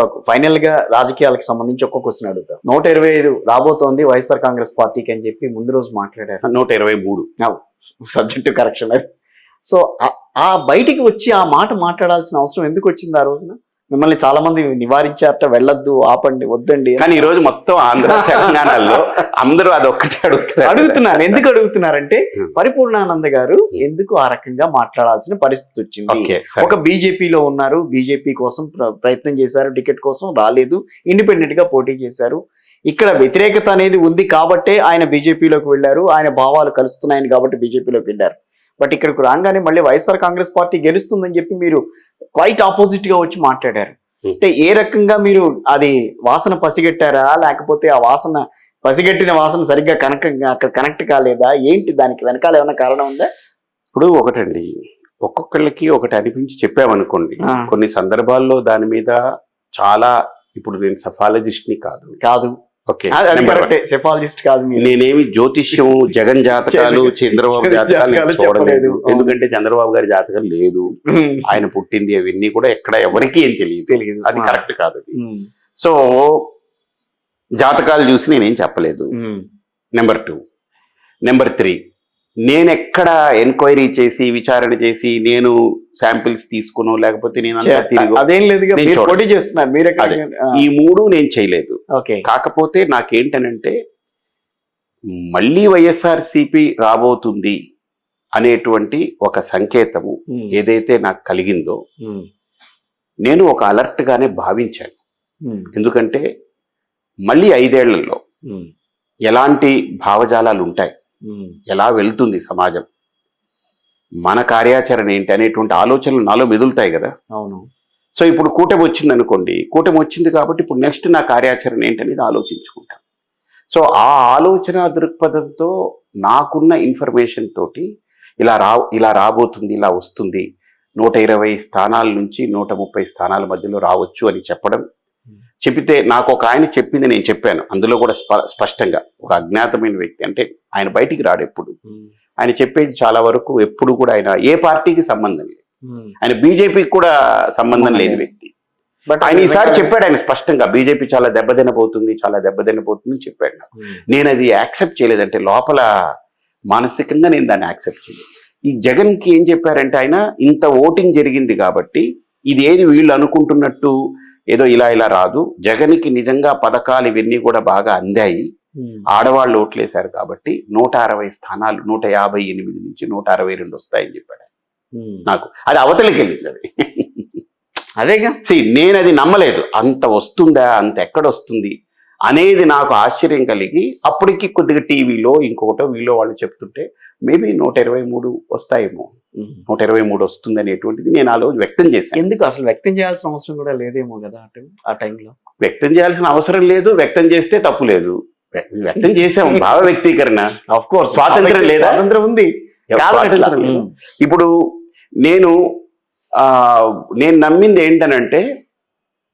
ఫైనల్గా రాజకీయాలకు సంబంధించి ఒక్క క్వశ్చన్ అడుగుతా. నూట ఇరవై ఐదు రాబోతోంది వైఎస్ఆర్ కాంగ్రెస్ పార్టీకి అని చెప్పి ముందు రోజు మాట్లాడారు. నూట ఇరవై మూడు. సబ్జెక్ట్ కరెక్షన్ అది. సో ఆ- బయటికి వచ్చి ఆ మాట మాట్లాడాల్సిన అవసరం ఎందుకు వచ్చింది ఆ రోజున? మిమ్మల్ని చాలా మంది నివారించారట వెళ్ళొద్దు ఆపండి వద్దండి. కానీ ఈ రోజు మొత్తం ఆంధ్ర తెలంగాణలో అందరూ అది ఒక్కటే అడుగుతున్నారు అడుగుతున్నారు ఎందుకు అడుగుతున్నారంటే Hmm. పరిపూర్ణానంద గారు ఎందుకు ఆ రకంగా మాట్లాడాల్సిన పరిస్థితి వచ్చింది. ఒక బీజేపీలో ఉన్నారు బీజేపీ కోసం ప్ర- ప్రయత్నం చేశారు టికెట్ కోసం రాలేదు ఇండిపెండెంట్గా పోటీ చేశారు ఇక్కడ వ్యతిరేకత అనేది ఉంది కాబట్టే ఆయన బీజేపీలోకి వెళ్ళారు ఆయన భావాలు కలుస్తున్నాయని కాబట్టి బీజేపీలోకి వెళ్ళారు బట్ ఇక్కడికి రాగానే మళ్ళీ వైఎస్ఆర్ కాంగ్రెస్ పార్టీ గెలుస్తుందని చెప్పి మీరు క్వైట్ ఆపోజిట్గా వచ్చి మాట్లాడారు. Hmm. అంటే ఏ రకంగా మీరు అది వాసన పసిగట్టారా? లేకపోతే ఆ వాసన పసిగట్టిన వాసన సరిగ్గా కనెక్ట్ అక్కడ కనెక్ట్ కాలేదా? ఏంటి దానికి వెనకాల ఏమైనా కారణం ఉందా? ఇప్పుడు ఒకటండి. ఒక్కొక్కళ్ళకి ఒకటి అనిపించి చెప్పామనుకోండి. కొన్ని సందర్భాల్లో దాని మీద చాలా ఇప్పుడు నేను సఫాలజిస్ట్ని కాదు. కాదు. సెఫాలజిస్ట్ కాదు నేనేమి జ్యోతిష్యం జగన్ జాతకాలు చంద్రబాబు జాతకాలు చూడలేదు. ఎందుకంటే చంద్రబాబు గారి జాతకం లేదు. ఆయన పుట్టింది అవన్నీ కూడా ఎక్కడ ఎవరికి ఏం తెలియదు. తెలియదు. అది కరెక్ట్ కాదు అది. సో జాతకాలు చూసి నేనేం చెప్పలేదు. నెంబర్ టూ నెంబర్ త్రీ నేను ఎక్కడ ఎంక్వైరీ చేసి విచారణ చేసి నేను శాంపిల్స్ తీసుకును లేకపోతే నేను అదేం లేదు. పోటీ చేస్తున్నారు మీరు ఈ మూడు నేను చేయలేదు. ఓకే. కాకపోతే నాకేంటనంటే మళ్ళీ వైఎస్ఆర్సిపి రాబోతుంది అనేటువంటి ఒక సంకేతము ఏదైతే నాకు కలిగిందో నేను ఒక అలర్ట్ గానే భావించాను ఎందుకంటే మళ్ళీ ఐదేళ్ళలో ఎలాంటి భావజాలాలు ఉంటాయి ఎలా వెళ్తుంది సమాజం? మన కార్యాచరణ ఏంటి అనేటువంటి ఆలోచనలు నాలో మెదులుతాయి కదా. అవును. సో ఇప్పుడు కూటమి వచ్చింది అనుకోండి కూటమి వచ్చింది కాబట్టి ఇప్పుడు నెక్స్ట్ నా కార్యాచరణ ఏంటనేది ఆలోచించుకుంటాను సో ఆ ఆలోచన దృక్పథంతో నాకున్న ఇన్ఫర్మేషన్ తోటి ఇలా రా ఇలా రాబోతుంది ఇలా వస్తుంది. నూట ఇరవై స్థానాల నుంచి నూట ముప్పై స్థానాల మధ్యలో రావచ్చు అని చెప్పడం చెబితే నాకు ఒక ఆయన చెప్పింది నేను చెప్పాను. అందులో కూడా స్ప- స్పష్టంగా ఒక అజ్ఞాతమైన వ్యక్తి అంటే ఆయన బయటికి రాడు ఎప్పుడు. ఆయన చెప్పేది చాలా వరకు ఎప్పుడు కూడా ఆయన ఏ పార్టీకి సంబంధం లేదు. ఆయన బీజేపీకి కూడా సంబంధం లేని. వ్యక్తి. బట్ ఆయన ఈసారి చెప్పాడు ఆయన స్పష్టంగా బీజేపీ చాలా దెబ్బతినబోతుంది చాలా దెబ్బతినబోతుంది చెప్పాడు నాకు. నేను అది యాక్సెప్ట్ చేయలేదంటే లోపల మానసికంగా నేను దాన్ని యాక్సెప్ట్ చేయలేదు. ఈ జగన్కి ఏం చెప్పారంటే ఆయన ఇంత ఓటింగ్ జరిగింది కాబట్టి ఇది ఏది వీళ్ళు అనుకుంటున్నట్టు ఏదో ఇలా ఇలా రాదు. జగన్కి నిజంగా పథకాలు ఇవన్నీ కూడా బాగా అందాయి. ఆడవాళ్ళు ఓట్లేశారు కాబట్టి నూట అరవై స్థానాలు నూట యాభై ఎనిమిది నుంచి నూట అరవై రెండు వస్తాయని చెప్పాడు. నాకు అది అవతలికి వెళ్ళింది అది. అదేగా? సి నేను అది నమ్మలేదు. అంత వస్తుందా అంత ఎక్కడ వస్తుంది అనేది నాకు ఆశ్చర్యం కలిగి అప్పటికి కొద్దిగా టీవీలో ఇంకొకటో వీలో వాళ్ళు చెప్తుంటే మేబీ నూట ఇరవై మూడు వస్తాయేమో. నూట ఇరవై మూడు వస్తుంది అనేటువంటిది నేను ఆ రోజు వ్యక్తం చేశాను. ఎందుకు? అసలు వ్యక్తం చేయాల్సిన అవసరం కూడా లేదేమో కదా ఆ టైం ఆ టైంలో? వ్యక్తం చేయాల్సిన అవసరం లేదు వ్యక్తం చేస్తే తప్పు లేదు. వ్య- వ్యక్తం చేసాం భావ వ్యక్తీకరణ. కోర్స్ స్వాతంత్రం లేదా? స్వాతంత్రం ఉంది. ఇప్పుడు నేను నేను నమ్మింది ఏంటనంటే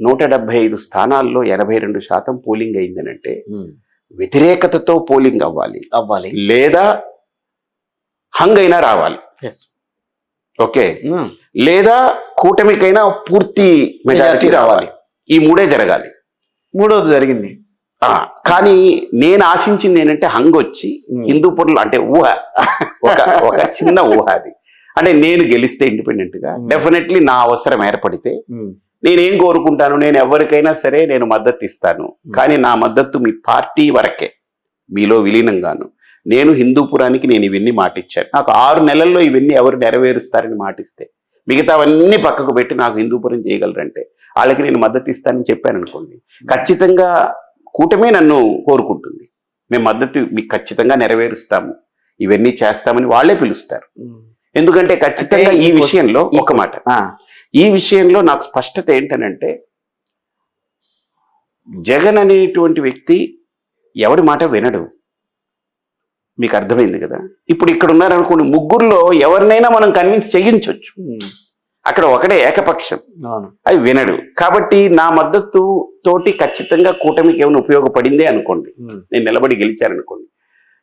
నూట డెబ్బై ఐదు స్థానాల్లో ఎనభై రెండు శాతం పోలింగ్ అయిందనంటే ఉమ్, వ్యతిరేకతతో పోలింగ్ అవ్వాలి. అవ్వాలి. లేదా హంగ్ అయినా రావాలి. ఓకే. లేదా కూటమికైనా పూర్తి మెజారిటీ రావాలి. ఈ మూడే జరగాలి. మూడోది జరిగింది. కానీ నేను ఆశించింది ఏంటంటే హంగ్ వచ్చి. హిందూపూర్లో అంటే ఊహ. ఒక ఒక చిన్న ఊహ అది. అంటే నేను గెలిస్తే ఇండిపెండెంట్గా. డెఫినెట్లీ నా అవసరం ఏర్పడితే నేనేం కోరుకుంటాను? నేను ఎవరికైనా సరే నేను మద్దతు ఇస్తాను. కానీ నా మద్దతు మీ పార్టీ వరకే మీలో విలీనంగాను. నేను హిందూపురానికి నేను ఇవన్నీ మాటిచ్చాను. నాకు ఆరు నెలల్లో ఇవన్నీ ఎవరు నెరవేరుస్తారని మాటిస్తే మిగతావన్నీ పక్కకు పెట్టి నాకు హిందూపురం చేయగలరంటే వాళ్ళకి నేను మద్దతు ఇస్తానని చెప్పాను అనుకోండి ఖచ్చితంగా కూటమే నన్ను కోరుకుంటుంది. మేము మద్దతు మీకు ఖచ్చితంగా నెరవేరుస్తాము. ఇవన్నీ చేస్తామని వాళ్ళే పిలుస్తారు. ఎందుకంటే ఖచ్చితంగా ఈ విషయంలో ఒక మాట. ఈ విషయంలో నాకు స్పష్టత ఏంటనంటే జగన్ అనేటువంటి వ్యక్తి ఎవరి మాట వినడు. మీకు అర్థమైంది కదా? ఇప్పుడు ఇక్కడ ఉన్నారనుకోండి ముగ్గురులో ఎవరినైనా మనం కన్విన్స్ చేయించవచ్చు అక్కడ ఒకటే ఏకపక్షం. అది వినడు. కాబట్టి నా మద్దతు తోటి ఖచ్చితంగా కూటమికి ఏమైనా ఉపయోగపడిందే అనుకోండి. నేను నిలబడి గెలిచాను అనుకోండి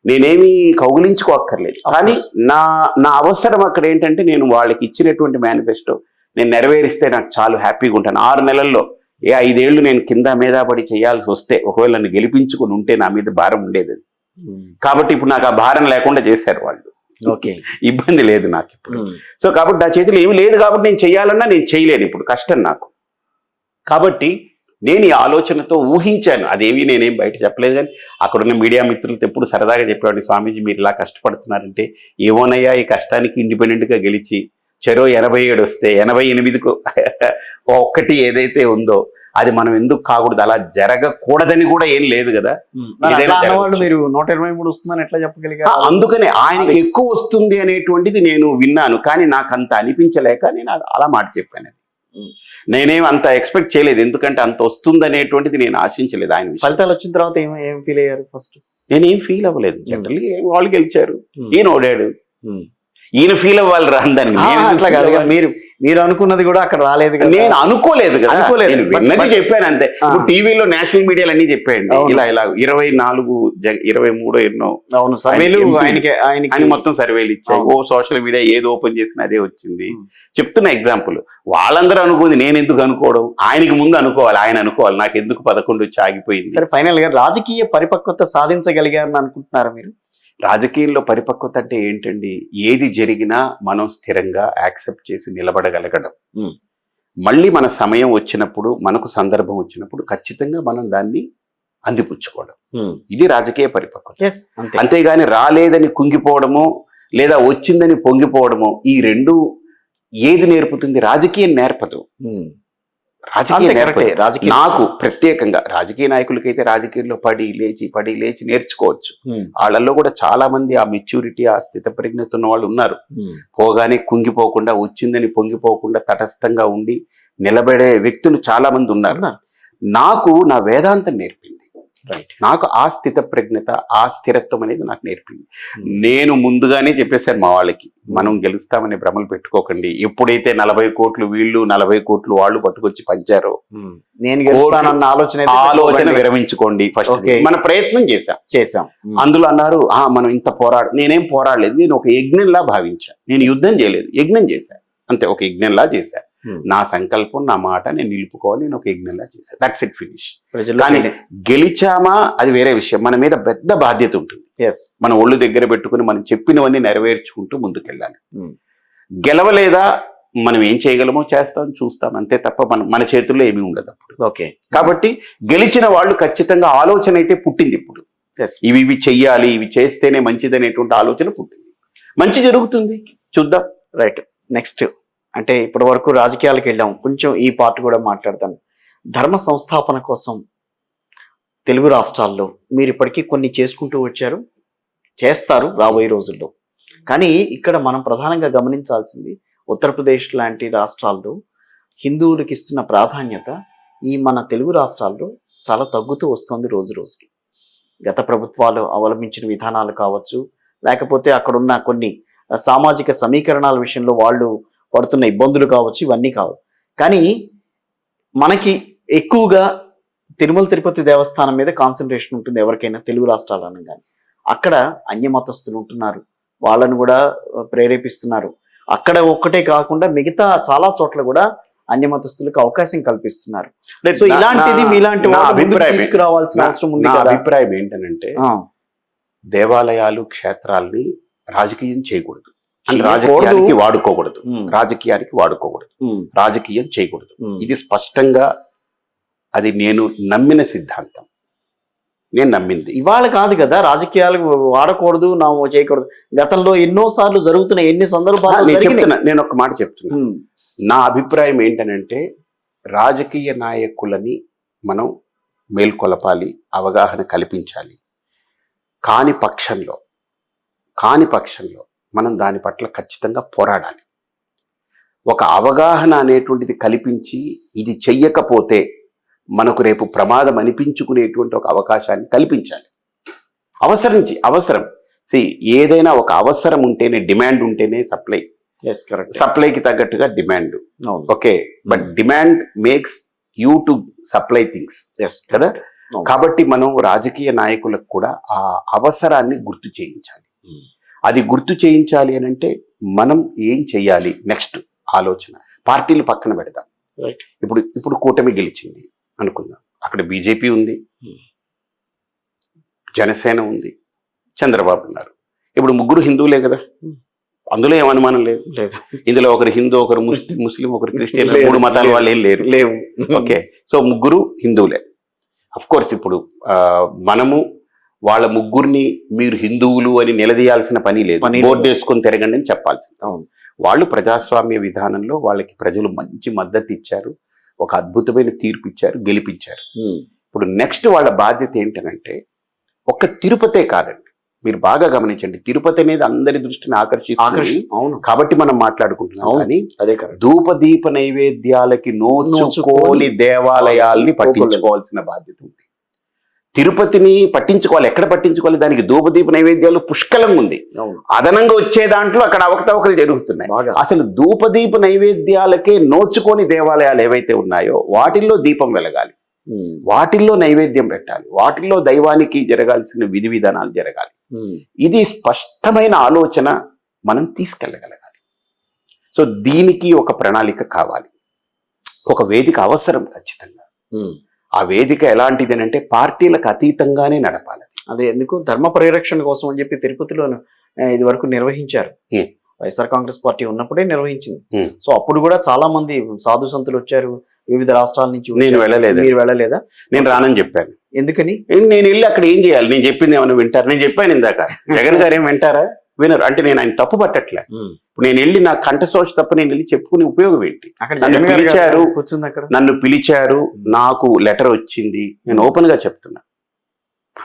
నేనేమి కౌగులించుకోక్కర్లేదు. కానీ. నా నా అవసరం అక్కడ ఏంటంటే నేను వాళ్ళకి ఇచ్చినటువంటి మేనిఫెస్టో నేను నెరవేరిస్తే నాకు చాలా హ్యాపీగా ఉంటాను. ఆరు నెలల్లో ఏ ఐదేళ్ళు నేను కింద మీద పడి చేయాల్సి వస్తే ఒకవేళ నన్ను గెలిపించుకుని ఉంటే నా మీద భారం ఉండేది. కాబట్టి ఇప్పుడు నాకు ఆ భారం లేకుండా చేశారు వాళ్ళు. ఓకే. ఇబ్బంది లేదు నాకు ఇప్పుడు. సో కాబట్టి నా చేతిలో ఏమీ లేదు కాబట్టి నేను చేయాలన్నా నేను చేయలేను ఇప్పుడు. కష్టం నాకు. కాబట్టి నేను ఈ ఆలోచనతో ఊహించాను. అదేమి నేనేం బయట చెప్పలేదు కానీ అక్కడ ఉన్న మీడియా మిత్రులతో ఎప్పుడు సరదాగా చెప్పేవాడిని. స్వామీజీ మీరు ఇలా కష్టపడుతున్నారంటే ఏమోనయ్యా ఈ కష్టానికి ఇండిపెండెంట్గా గెలిచి చెరో ఎనభై ఏడు వస్తే ఎనభై ఎనిమిదికు ఒక్కటి ఏదైతే ఉందో అది మనం ఎందుకు కాకూడదు? అలా జరగకూడదని కూడా ఏం లేదు కదా. మరి నూట ఇరవై మూడు వస్తుందని ఎట్లా ఆ, చెప్పగలిగారు అందుకనే ఆయనకి ఎక్కువ వస్తుంది అనేటువంటిది నేను విన్నాను. కానీ నాకు అంత అనిపించలేక నేను అలా మాట చెప్పాను అది. నేనేం అంత ఎక్స్పెక్ట్ చేయలేదు. ఎందుకంటే అంత వస్తుంది అనేటువంటిది నేను ఆశించలేదు ఆయన ఫలితాలు వచ్చిన తర్వాత ఏం ఏం ఫీల్ అయ్యారు ఫస్ట్ నేనేం ఫీల్ అవ్వలేదు. జనరల్లీ వాళ్ళు గెలిచారు. ఈయన ఓడాడు. ఈయన ఫీల్ అవ్వాలి రాని అట్లా కాదు? మీరు మీరు అనుకున్నది కూడా అక్కడ రాలేదు నేను అనుకోలేదు కదా అనుకోలేదు. విన్నది చెప్పాను అంతే. ఇప్పుడు టీవీలో నేషనల్ మీడియాలో అన్ని చెప్పాయండి. ఇలా ఇలా ఇరవై నాలుగు ఇరవై మూడో ఎన్నో అవును సర్వేలు ఆయన. ఆయనకి అని మొత్తం సర్వేలు ఇచ్చాయి. ఓ సోషల్ మీడియా ఏది ఓపెన్ చేసినా అదే వచ్చింది. చెప్తున్న ఎగ్జాంపుల్ వాళ్ళందరూ అనుకుంది నేను ఎందుకు అనుకోవడం ఆయనకి ముందు అనుకోవాలి ఆయన అనుకోవాలి నాకు ఎందుకు పదకొండు వచ్చి ఆగిపోయింది సరే ఫైనల్గా రాజకీయ పరిపక్వత సాధించగలిగారని అనుకుంటున్నారా మీరు రాజకీయంలో పరిపక్వత అంటే ఏంటండి? ఏది జరిగినా మనం స్థిరంగా యాక్సెప్ట్ చేసి నిలబడగలగడం. మళ్ళీ మన సమయం వచ్చినప్పుడు మనకు సందర్భం వచ్చినప్పుడు ఖచ్చితంగా మనం దాన్ని అందిపుచ్చుకోవడం. ఇది రాజకీయ పరిపక్వత. అంతేగాని రాలేదని కుంగిపోవడమో లేదా వచ్చిందని పొంగిపోవడమో ఈ రెండు ఏది నేర్పుతుంది? రాజకీయం నేర్పదు. రాజకీయం రాజకీయ నాకు ప్రత్యేకంగా రాజకీయ నాయకులకైతే రాజకీయాల్లో పడి లేచి పడి లేచి నేర్చుకోవచ్చు. వాళ్ళల్లో కూడా చాలా మంది ఆ మెచ్యూరిటీ ఆ స్థిత పరిజ్ఞత ఉన్న వాళ్ళు ఉన్నారు. పోగానే కుంగిపోకుండా వచ్చిందని పొంగిపోకుండా తటస్థంగా ఉండి నిలబడే వ్యక్తులు చాలా మంది ఉన్నారు. నాకు నా వేదాంతం నేర్పింది రైట్ నాకు ఆ స్థిత ప్రజ్ఞత ఆ స్థిరత్వం అనేది నాకు నేర్పింది నేను ముందుగానే చెప్పేశాను మా వాళ్ళకి మనం గెలుస్తామనే భ్రమలు పెట్టుకోకండి ఎప్పుడైతే నలభై కోట్లు వీళ్ళు నలభై కోట్లు వాళ్ళు పట్టుకొచ్చి పంచారో ఉమ్. నేను గెలుస్తానన్న ఆలోచన ఆలోచన. విరమించుకోండి ఫస్ట్. మన ప్రయత్నం చేశాం చేసాం ఉమ్. అందులో అన్నారు ఆ మనం ఇంత పోరాడు నేనేం పోరాడలేదు నేను ఒక యజ్ఞంలా భావించాను నేను యుద్ధం చేయలేదు యజ్ఞం చేశాను అంతే ఒక యజ్ఞంలా చేశాను Hmm. నా సంకల్పం నా మాట నేను నిలుపుకోవాలి నేను ఒక యజ్ఞంలా చేశాను దట్స్ ఇట్ ఫినిష్ కానీ గెలిచామా అది వేరే విషయం. మన మీద పెద్ద బాధ్యత ఉంటుంది. ఎస్ మన ఒళ్ళు దగ్గర పెట్టుకుని మనం చెప్పినవన్నీ నెరవేర్చుకుంటూ ముందుకెళ్ళాలి. Hmm. గెలవలేదా మనం ఏం చేయగలమో చేస్తాం చూస్తాం అంతే తప్ప మన మన చేతుల్లో ఏమీ ఉండదు అప్పుడు. ఓకే కాబట్టి గెలిచిన వాళ్ళు ఖచ్చితంగా ఆలోచన అయితే పుట్టింది ఇప్పుడు. ఇవి ఇవి చెయ్యాలి ఇవి చేస్తేనే మంచిది అనేటువంటి ఆలోచన పుట్టింది. మంచి జరుగుతుంది. చూద్దాం. రైట్ నెక్స్ట్ అంటే ఇప్పటి వరకు రాజకీయాలకు వెళ్ళాం. కొంచెం ఈ పార్ట్ కూడా మాట్లాడతాను. ధర్మ సంస్థాపన కోసం తెలుగు రాష్ట్రాల్లో మీరు ఇప్పటికీ కొన్ని చేసుకుంటూ వచ్చారు. చేస్తారు రాబోయే రోజుల్లో. కానీ ఇక్కడ మనం ప్రధానంగా గమనించాల్సింది ఉత్తరప్రదేశ్ లాంటి రాష్ట్రాల్లో హిందువులకు ఇస్తున్న ప్రాధాన్యత ఈ మన తెలుగు రాష్ట్రాల్లో చాలా తగ్గుతూ వస్తుంది రోజు రోజుకి. గత ప్రభుత్వాలు అవలంబించిన విధానాలు కావచ్చు లేకపోతే అక్కడున్న కొన్ని సామాజిక సమీకరణాల విషయంలో వాళ్ళు పడుతున్న ఇబ్బందులు కావచ్చు ఇవన్నీ కావచ్చు కానీ మనకి ఎక్కువగా తిరుమల తిరుపతి దేవస్థానం మీద కాన్సన్ట్రేషన్ ఉంటుంది ఎవరికైనా తెలుగు రాష్ట్రాలు అనగానే. అక్కడ అన్యమతస్తులు ఉంటున్నారు. వాళ్ళను కూడా ప్రేరేపిస్తున్నారు. అక్కడ ఒక్కటే కాకుండా మిగతా చాలా చోట్ల కూడా అన్యమతస్తులకు అవకాశం కల్పిస్తున్నారు. సో ఇలాంటిది మీలాంటి తీసుకురావాల్సిన అవసరం ఉంది అభిప్రాయం ఏంటనంటే ఆ, దేవాలయాలు క్షేత్రాల్ని రాజకీయం చేయకూడదు. రాజకీయానికి వాడుకోకూడదు. రాజకీయానికి వాడుకోకూడదు. రాజకీయం చేయకూడదు. ఇది స్పష్టంగా అది నేను నమ్మిన సిద్ధాంతం. నేను నమ్మింది. ఇవాళ కాదు కదా రాజకీయాలు వాడకూడదు నా చేయకూడదు. గతంలో ఎన్నో సార్లు జరుగుతున్న ఎన్ని సందర్భాలు నేను. చెప్తున్నా నేను ఒక మాట చెప్తున్నా. నా అభిప్రాయం ఏంటనంటే రాజకీయ నాయకులని మనం మేల్కొలపాలి అవగాహన కల్పించాలి. కాని పక్షంలో కాని పక్షంలో మనం దాని పట్ల ఖచ్చితంగా పోరాడాలి. ఒక అవగాహన అనేటువంటిది కల్పించి ఇది చెయ్యకపోతే మనకు రేపు ప్రమాదం అనిపించుకునేటువంటి ఒక అవకాశాన్ని కల్పించాలి. అవసరించి అవసరం. సి ఏదైనా ఒక అవసరం ఉంటేనే డిమాండ్ ఉంటేనే సప్లై. Correct. సప్లైకి తగ్గట్టుగా demand. Okay but demand makes you to supply things. Yes కదా. కాబట్టి మనం రాజకీయ నాయకులకు కూడా ఆ అవసరాన్ని గుర్తు చేయించాలి. Hmm. అది గుర్తు చేయించాలి అని అంటే మనం ఏం చెయ్యాలి? నెక్స్ట్ ఆలోచన. పార్టీలు పక్కన పెడదాం. ఇప్పుడు ఇప్పుడు కూటమి గెలిచింది అనుకుందాం. అక్కడ బీజేపీ ఉంది. Hmm. జనసేన ఉంది. చంద్రబాబు ఉన్నారు. ఇప్పుడు ముగ్గురు హిందువులే కదా? Hmm. అందులో ఏం అనుమానం లేదు? లేదు. ఇందులో ఒకరు హిందూ ఒకరు ముస్లిం ముస్లిం ఒకరు క్రిస్టియన్ మూడు మతాల. వాళ్ళు ఏం లేరు. లేవు. ఓకే. సో ముగ్గురు హిందువులే. అఫ్ కోర్స్ ఇప్పుడు మనము వాళ్ళ ముగ్గురిని మీరు హిందువులు అని నిలదీయాల్సిన పని లేదు. బోర్డు వేసుకొని తిరగండి అని చెప్పాల్సింది. అవును. వాళ్ళు ప్రజాస్వామ్య విధానంలో వాళ్ళకి ప్రజలు మంచి మద్దతు ఇచ్చారు. ఒక అద్భుతమైన తీర్పు ఇచ్చారు గెలిపించారు. ఇప్పుడు నెక్స్ట్ వాళ్ళ బాధ్యత ఏంటనంటే ఒక్క తిరుపతే కాదండి. మీరు బాగా గమనించండి తిరుపతి అనేది అందరి దృష్టిని ఆకర్షిస్తుంది. అవును. కాబట్టి మనం మాట్లాడుకుంటున్నాం. అవును. కానీ అదే కరెక్ట్. ధూపదీప నైవేద్యాలకి నోచుకోని దేవాలయాల్ని. పట్టించుకోవాల్సిన బాధ్యత ఉంది. తిరుపతిని పట్టించుకోవాలి. ఎక్కడ పట్టించుకోవాలి? దానికి ధూపదీప నైవేద్యాలు పుష్కలంగా ఉంది. అదనంగా వచ్చే దాంట్లో అక్కడ అవకతవకలు జరుగుతున్నాయి. అసలు ధూపదీప నైవేద్యాలకే నోచుకోని దేవాలయాలు ఏవైతే ఉన్నాయో వాటిల్లో దీపం వెలగాలి. వాటిల్లో నైవేద్యం పెట్టాలి. వాటిల్లో దైవానికి జరగాల్సిన విధి విధానాలు జరగాలి. ఇది స్పష్టమైన ఆలోచన మనం తీసుకెళ్ళగలగాలి. సో దీనికి ఒక ప్రణాళిక కావాలి. ఒక వేదిక అవసరం ఖచ్చితంగా. ఆ వేదిక ఎలాంటిది అంటే పార్టీలకు అతీతంగానే నడపాలి. అదే ఎందుకు? ధర్మ పరిరక్షణ కోసం అని చెప్పి తిరుపతిలో ఇది వరకు నిర్వహించారు. వైఎస్ఆర్ కాంగ్రెస్ పార్టీ ఉన్నప్పుడే నిర్వహించింది. సో అప్పుడు కూడా చాలా మంది సాధు సంతులు వచ్చారు వివిధ రాష్ట్రాల నుంచి నేను. వెళ్ళలేదు? మీరు వెళ్ళలేదా? నేను రానని చెప్పాను. ఎందుకని? నేను వెళ్ళి అక్కడ ఏం చేయాలి? నేను చెప్పింది ఏమైనా వింటారు? నేను చెప్పాను ఇందాక. జగన్ గారు ఏం వింటారా? వినరు. అంటే నేను ఆయన తప్పు పట్టట్లే. ఇప్పుడు నేను వెళ్ళి నా కంఠశోష తప్ప నేను వెళ్ళి చెప్పుకునే ఉపయోగం ఏంటి? నన్ను పిలిచారు. నన్ను పిలిచారు. నాకు లెటర్ వచ్చింది. నేను ఓపెన్గా చెప్తున్నా.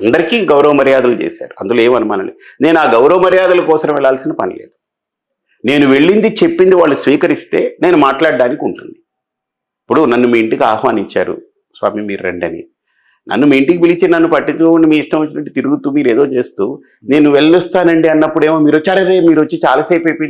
అందరికీ గౌరవ మర్యాదలు చేశారు. అందులో ఏం అనుమానం లేదు. నేను ఆ గౌరవ మర్యాదల కోసం వెళ్ళాల్సిన పని లేదు. నేను వెళ్ళింది చెప్పింది వాళ్ళు స్వీకరిస్తే నేను మాట్లాడడానికి ఉంటుంది. ఇప్పుడు నన్ను మీ ఇంటికి ఆహ్వానించారు. స్వామి మీరు రండి అని నన్ను మీ ఇంటికి పిలిచి నన్ను పట్టించుకోండి మీ ఇష్టం వచ్చినట్టు తిరుగుతూ మీరు ఏదో చేస్తూ నేను వెళ్ళొస్తానండి అన్నప్పుడు ఏమో మీరు వచ్చారే మీరు వచ్చి చాలాసేపు అయిపోయింది.